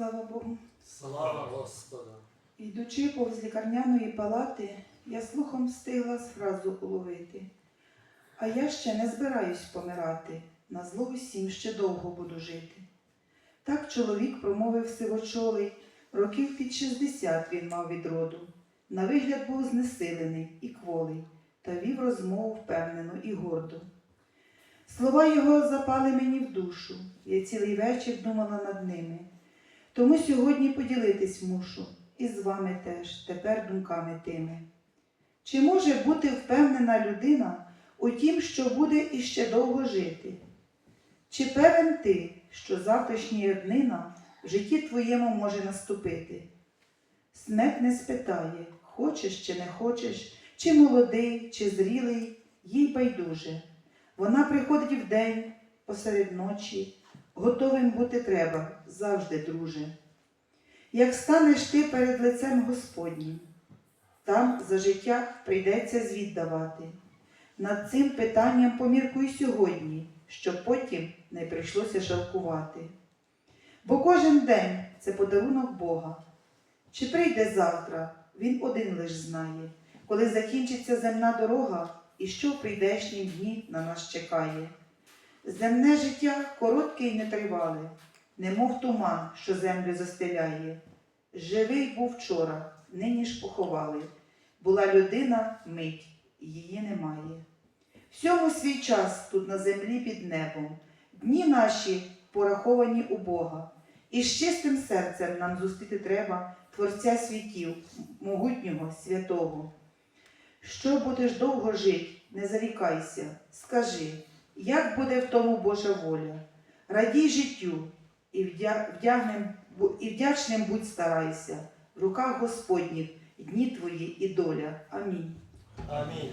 Слава Богу. Слава Господу! Йдучи повз лікарняної палати, я слухом встигла фразу уловити. А я ще не збираюсь помирати, на зло усім ще довго буду жити. Так чоловік промовив сивочолий, років під 60 він мав від роду. На вигляд був знесилений і кволий, та вів розмову впевнену і горду. Слова його запали мені в душу, я цілий вечір думала над ними. Тому сьогодні поділитись мушу і з вами теж тепер думками тими. Чи може бути впевнена людина у тім, що буде іще довго жити? Чи певен ти, що завтрашня днина в житті твоєму може наступити? Смерть не спитає, хочеш чи не хочеш, чи молодий, чи зрілий, їй байдуже. Вона приходить вдень, посеред ночі, готовим бути треба завжди, друже. Як станеш ти перед лицем Господнім, там за життя прийдеться звіт давати. Над цим питанням поміркуй сьогодні, щоб потім не прийшлося жалкувати. Бо кожен день це подарунок Бога. Чи прийде завтра, він один лиш знає, коли закінчиться земна дорога і що в прийдешнім дні на нас чекає. Земне життя коротке й нетривале, немов туман, що землю застеляє. Живий був вчора, нині ж поховали. Була людина мить, її немає. Всьому свій час тут на землі під небом. Дні наші пораховані у Бога. І з чистим серцем нам зустріти треба Творця світів, могутнього, святого. Що будеш довго жить, не зарікайся, скажи, як буде в тому Божа воля. Радій життю і, вдягнем... і вдячним будь старайся. В руках Господніх дні твої і доля. Амінь. Амінь.